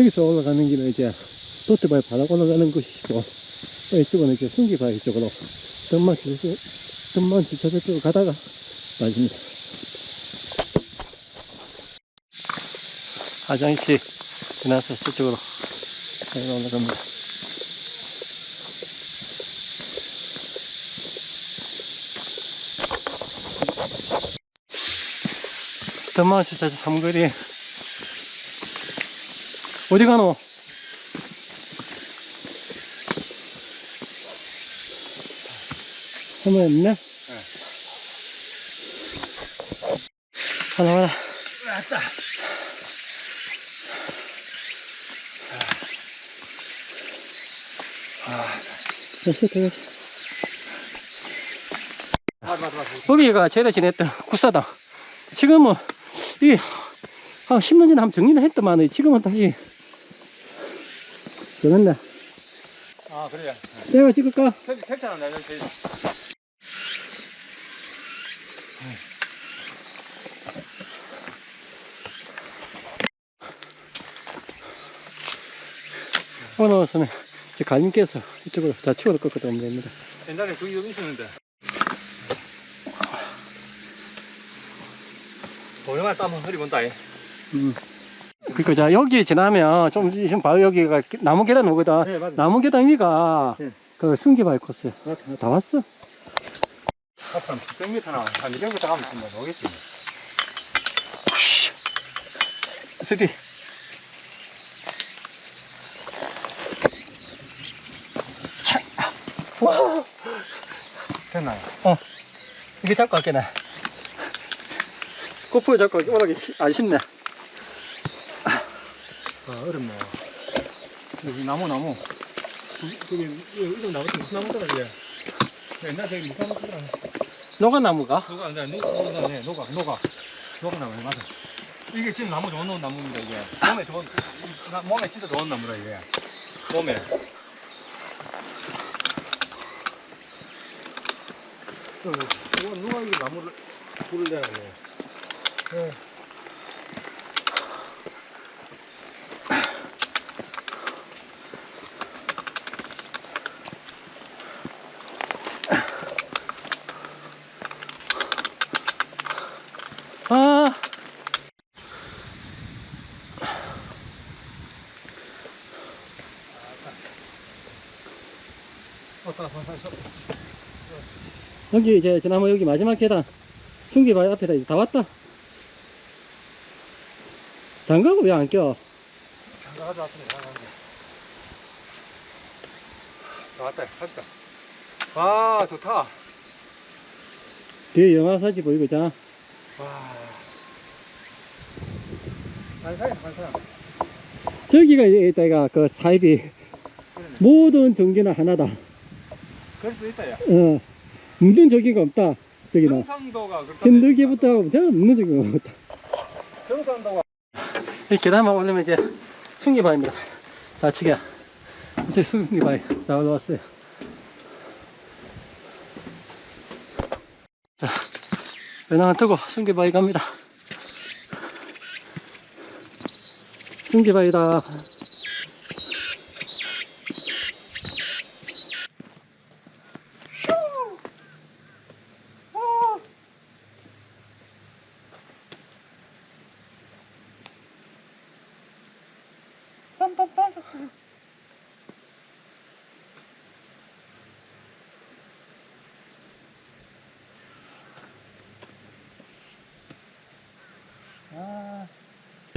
저기서 올라가는 길은 이제 도트바위 바닥 올라가는 곳이고 이쪽은 이제 순기바위 쪽으로 덤만 주차 덤만 주차장 쪽으로 가다가 맞습니다. 화장실 지나서 저쪽으로 올라갑니다. 덤만 주차장 삼거리 어디 가노? 한번 있나? 하나 하나 왔다. 맞아, 맞아. 거기가 제가 지냈던 구사다 지금은 이 한 10년 전에 한번 정리는 했더만 지금은 다시 정했네 아, 그래요. 내가 찍을까? 택- 택차는 내가 저희 오늘서는 제 갈림께서 이쪽으로 좌측으로 꺾어도 오면 됩니다 옛날에 거기 좀 있었는데. 보영아 땀은 흐리고 온다. 이. 음. 그니까 자 여기 지나면 좀 지금 바로 여기가 나무 계단 오거든. 네, 맞아. 나무 계단 위가 네. 그 순기바위 코스. 다 왔어? 앞으로 100m나 한 200m 가면 있으면 오겠지. 스디. 됐나요? 이게 잡고 갈게나. 꼬프에 잡고 올라가기 안 쉽네. 아, 어렵네. 여기 나무, 나무. 저기, 이런 나무, 무슨 나무더라, 이게. 옛날 저기 무슨 나무더라. 노가나무가 노가, 아니, 노가, 노가, 네, 노가, 노가. 노가 나무, 네, 맞아. 이게 지금 나무 좋은 나무입니다, 이게. 몸에 좋은, 이- 나- 몸에 진짜 좋은 나무라, 이게. 몸에. 저, 누가, 누가 이 나무를, 내놨네. 네. 아 왔다, 왔다, 왔다. 여기 이제 지나면 여기 마지막 계단 순기바위 앞에다 이제 다 왔다 장갑을 왜 안 껴? 장가 가져왔습니다. 자, 왔다. 갑시다. 와, 좋다. 뒤에 영화 사진 보이고 있잖아 와. 반사야, 반사. 저기가 이따가 그 사입이 그러네. 모든 전기는 하나다 그럴 수도 있다, 야. 어 묻는 전기가 없다 저기는 정상도가 그렇다. 현대기부터 하고 저 묻는 전기가 없다 정상도가 이 계단만 올리면 이제 순기바위입니다. 좌측에. 이제 순기바위 다 올라왔어요. 자, 배낭을 뜨고 순기바위 갑니다. 순기바위다.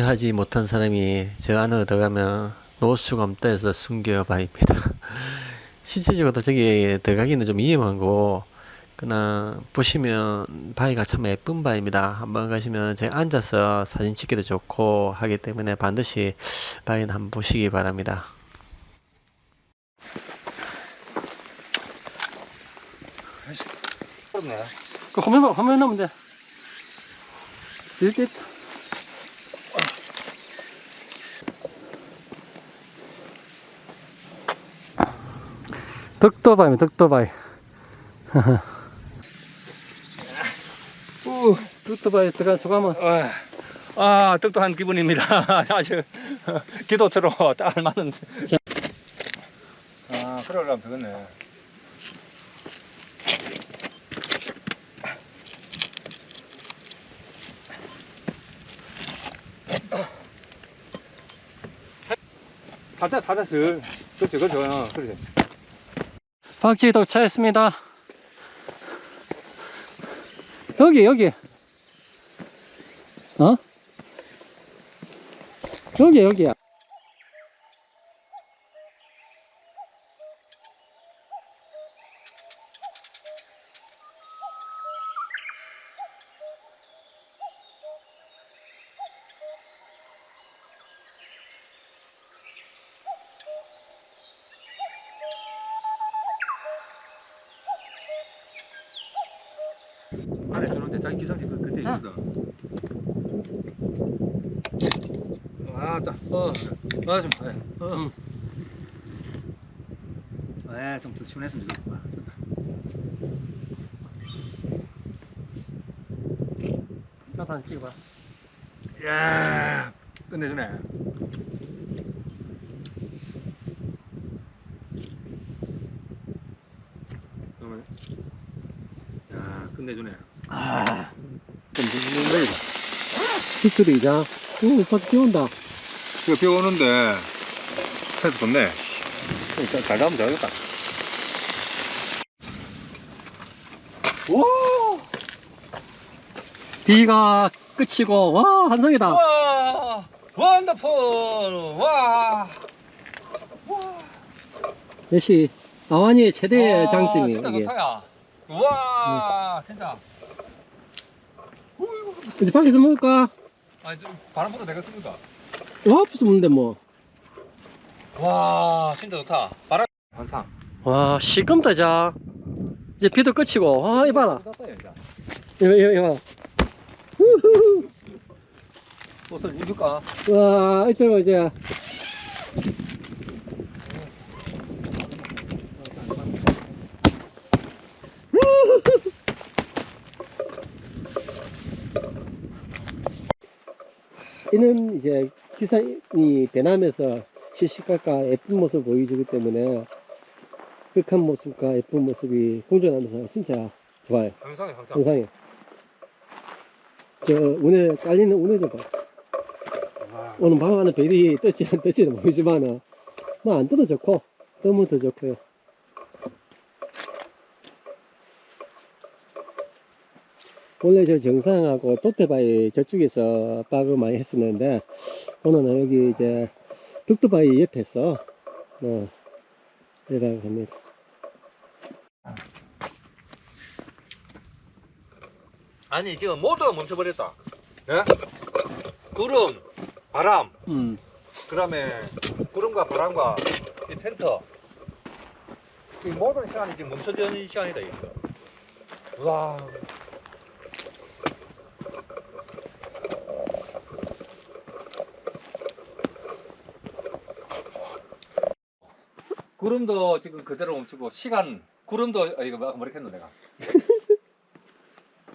하지 못한 사람이 저 안으로 들어가면 놓을 수가 없다 해서 숨겨 바입니다. 실제적으로 저기 들어가기는 좀 위험하고 그러나 보시면 바위가 참 예쁜 바위입니다. 한번 가시면 제가 앉아서 사진 찍기도 좋고 하기 때문에 반드시 바위는 한번 보시기 바랍니다. 그 화면, 화면 넣으면 돼. 이렇 덕도바위, 덕도바위. 우, 덕도바위 들어간 소감은? 와, 아, 떡도한 기분입니다. 아주 기도처럼 딱 알맞는. 아, 그러려면 되겠네. 살짝 슬. 그렇죠, 그렇죠. 어, 그렇지. 박쥐 도착했습니다. 여기, 여기. 어? 여기, 여기야. 안에 들어오는데 자기 기상지 그 그때 아. 아따, 어, 아 좀, 예, 어. 응. 에, 좀더 시원했으면 좋겠다. 나도 한 찍어봐. 야, 끝내주네. 그러면, 야, 끝내주네. 아, 좀 늦는다. 빗소리자. 오, 오빠 비 온다. 이거 비 오는데, 해도 좋네. 잘, 잘 가면 되겠다. 와! 비가 끝이고, 와, 한성이다. 와! 원더풀! 와! 역시, 아와니의 최대 와, 장점이 이게. 좋다, 야. 와, 진짜. 이제 밖에서 먹을까? 아, 좀 바람 불어 되겠습니까? 와, 앞에서 먹는데 뭐. 와, 진짜 좋다. 바람 환상. 와, 시금다, 자. 이제 비도 끝이고, 와, 이봐라. 이거, 이거, 이거. 후후. 옷을 입을까? 와, 이쪽은 이제. 이는 이제 기사이 배남에서 시시각각 예쁜 모습을 보여주기 때문에 극한 모습과 예쁜 모습이 공존하면서 진짜 좋아요. 영상이 항상. 영상에. 저 운에 깔리는 운에 좀 봐. 와. 오늘 방안은 별이 떴지 안 떴지는 모르지만은 뭐안 떠도 좋고 뜨면 더 좋고요. 원래 저 정상하고 또테바위 저쪽에서 빠을 많이 했었는데 오늘은 여기 이제 득도바위 옆에서 어, 해박을 합니다. 아니, 지금 모두가 멈춰버렸다. 예? 구름, 바람, 음. 그 다음에 구름과 바람과 이 텐트. 이 모든 시간이 지금 멈춰지는 시간이다, 이거. 와. 구름도 지금 그대로 멈추고 시간 구름도 아, 이거 뭐 뭐라 했노 내가?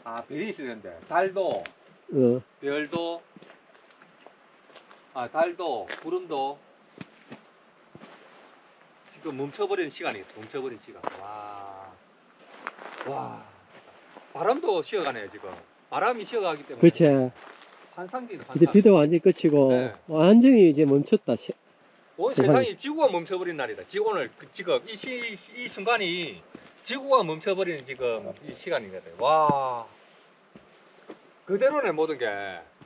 아 별이 있어야 되는데 달도 어. 별도 아 달도 구름도 지금 멈춰버린 시간이 멈춰버린 시간. 와 와. 바람도 쉬어가네요 지금. 바람이 쉬어가기 때문에. 그렇지. 환상적인 환상. 이제 비도 완전히 끝이고 네. 완전히 이제 멈췄다. 시- 온 세상이 지구가 멈춰버린 날이다. 지 오늘 그 지금 이, 시, 이 순간이 지구가 멈춰버리는 지금 이 시간이거든. 와 그대로네 모든 게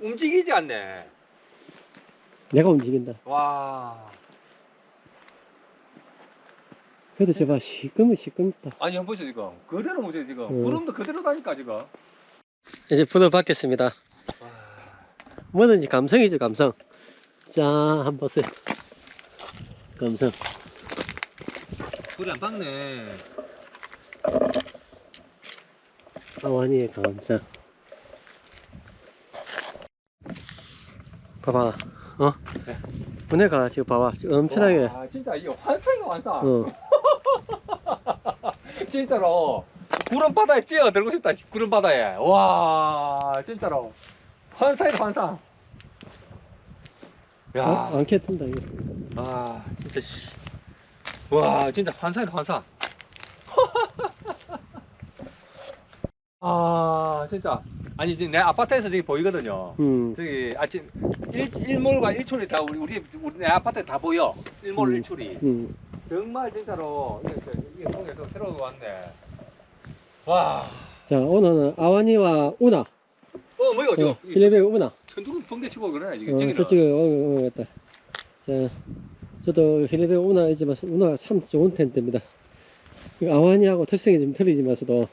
움직이지 않네. 내가 움직인다. 와 그래도 저봐 시끄면 시끄럽다. 아니 한번 보세요 지금 그대로 움직여 지금 음. 구름도 그대로다니까 지금. 이제 불을 받겠습니다. 와, 뭐든지 감성이죠 감성. 자 한번 보세요. 감성. 불이 안 박네. 아와니의 감성. 봐봐. 어? 네. 분해가 지금 봐봐. 지금 엄청나게. 와, 진짜 이게 환상이가 환상. 어. 진짜로 구름 바다에 뛰어들고 싶다 구름 바다에 와 진짜로 환상이다 환상 야, 아, 안개 튼다 이거. 아, 진짜 씨. 와, 진짜 환상이다, 환상. 아, 진짜. 아니, 지금 내 아파트에서 저기 보이거든요. 음. 저기 아침 일, 일몰과 일출이 다 우리 우리, 우리 내 아파트에 다 보여. 일몰 음. 일출이. 음. 정말 진짜로 이게 저- 이게 통해서 새로 왔네. 와. 자 오늘은 아와니와 우나. 어, 뭐야, 저. 어, 필리핀 우나. 천둥 번개 치고 그러네, 지금. 어. 저쪽에 어, 어, 갔다. 자, 저도 필리핀 우나이지만 우나가 참 좋은 텐트입니다. 아와니하고 특성이 좀 틀리지만서도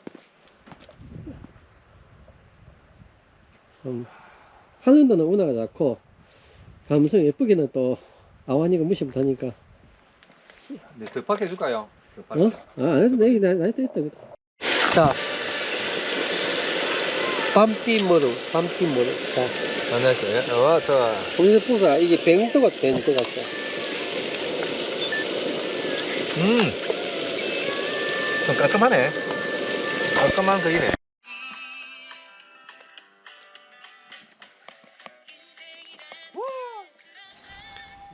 참 하늘도는 우나가 좋고 감성 예쁘기는 또 아와니가 무시 못하니까 네, 더 밖에 해줄까요? 더 밖에. 어? 아, 안 해도 돼. 나, 나이도 있다. 자, 밤띠 모드, 밤띠 모드. 자, 안녕하세요. 어, 좋아. 거기서 보자. 이게 뱅도 같아, 뱅도 같아. 음. 좀 깔끔하네. 깔끔한 거이네.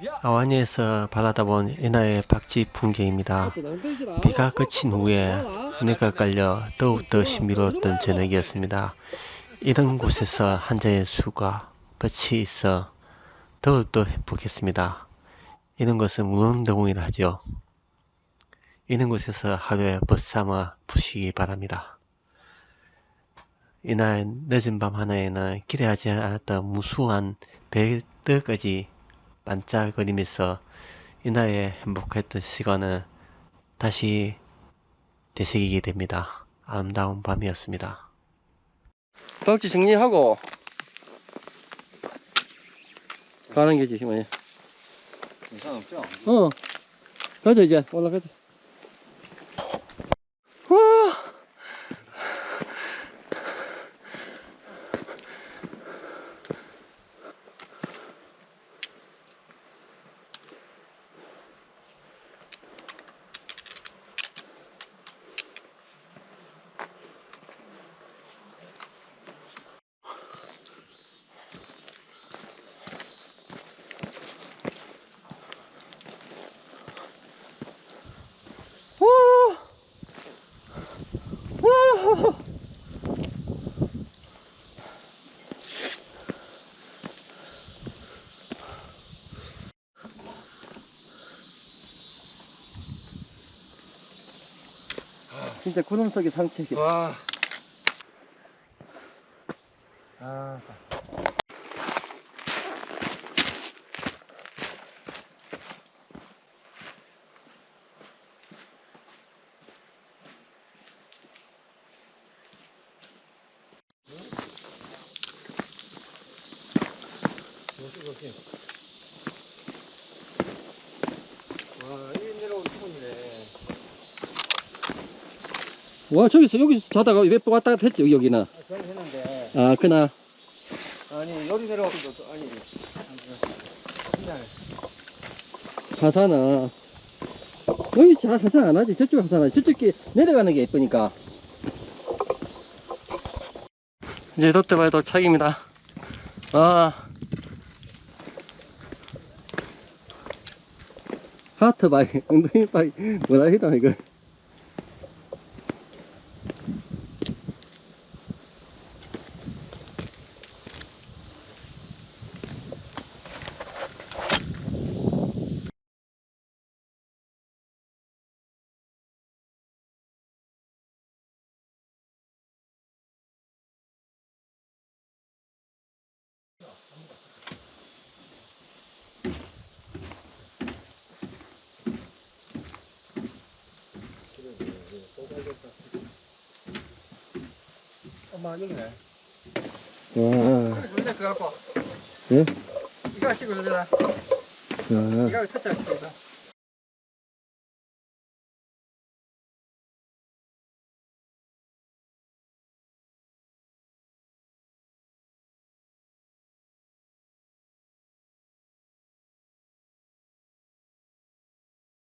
야. 아와니에서 바라다본 이나의 박쥐 풍경입니다. 비가 그친 후에 해가 깔려 더욱더 신비로웠던 저녁이었습니다. 이런 곳에서 한자의 수가 빛이 있어 더욱더 행복했습니다. 이런 것은 무릉도공이라 하죠. 이런 곳에서 하루에 벗삼아 푸시기 바랍니다. 이날 늦은 밤 하나에는 기대하지 않았던 무수한 배들까지 반짝거리면서 이날의 행복했던 시간은 다시 되새기게 됩니다. 아름다운 밤이었습니다. 박지 정리하고 가는 게지, 뭐야. 이상 없죠? 어. 가자, 이제. 올라가자. 와! 진짜 구름 속의 산책이야. 와. 아, 와, 이 내려온 톤이네. 와, 저기서, 여기서 자다가 몇번 왔다 갔다 했지, 여기는. 아, 그건 했는데. 아, 그나. 아니 여기 내려와서 또 아니 하산아. 여기 자, 하산 안 하지. 저쪽 하산 하지. 저쪽에 내려가는 게 예쁘니까. 이제 롯데바이 도착입니다. 아. 하트바이, 엉덩이 바이, 뭐라 해도 이거. 엄마 여기네 와. 근데 그거 갖고 예? 이거 야. 이거 터치 안 찍어야